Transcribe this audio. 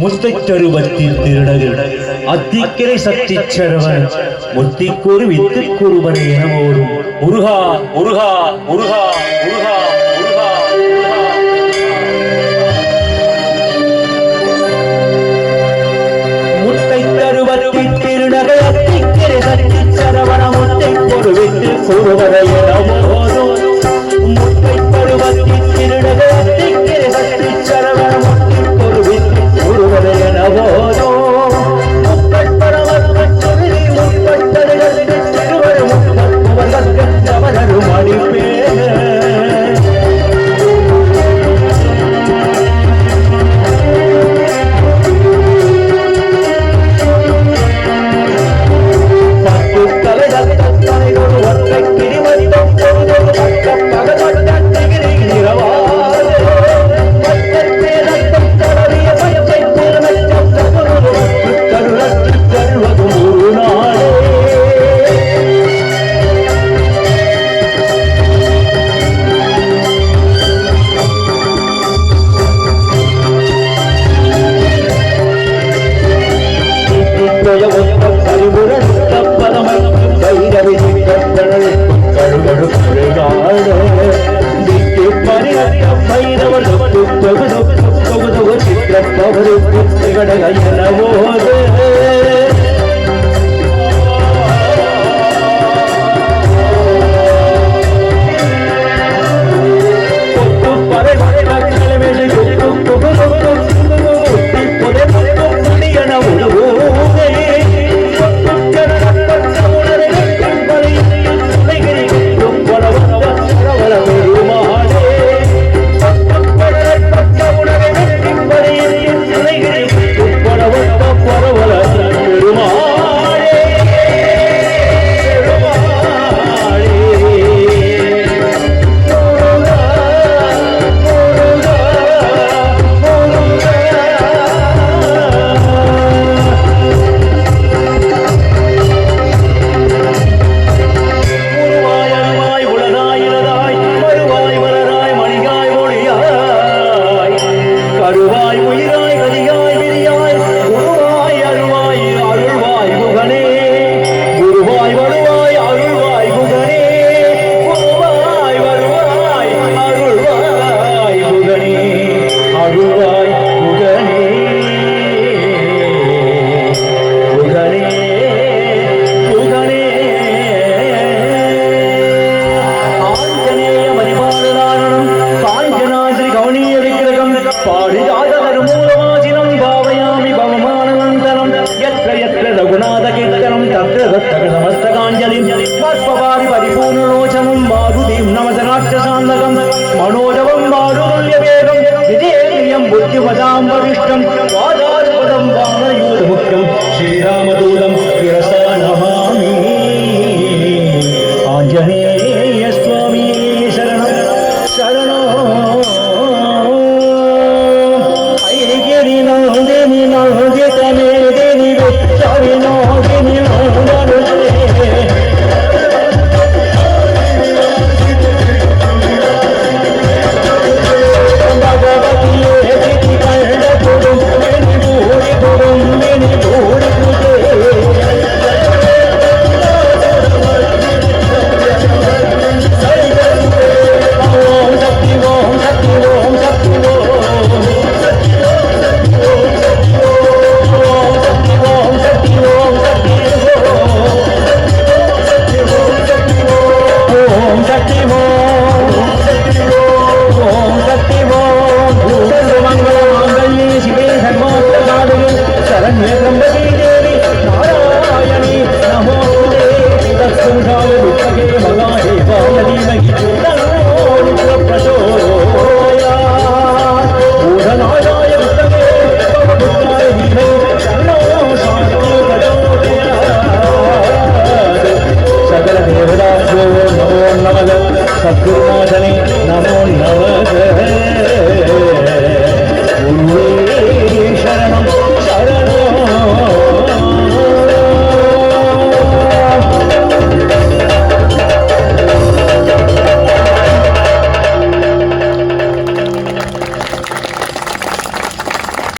ಮುತ್ತಚ್ಚರುಬತ್ತಿ ತಿರುಡರು ಅತ್ತಿಕ್ಕರೆ ಸತ್ತಿಚ್ಚರವನ್ ಮುತ್ತಿಕ್ಕೂರು ವಿತ್ತಿಕ್ಕೂರುವನ ಎನವೋರು ಮುರುಘಾ ಮುರುಘಾ ಮುರುಘಾ பய ஒப்பம் அறிவுரை பரமன் திகடகையனவோ அடியாத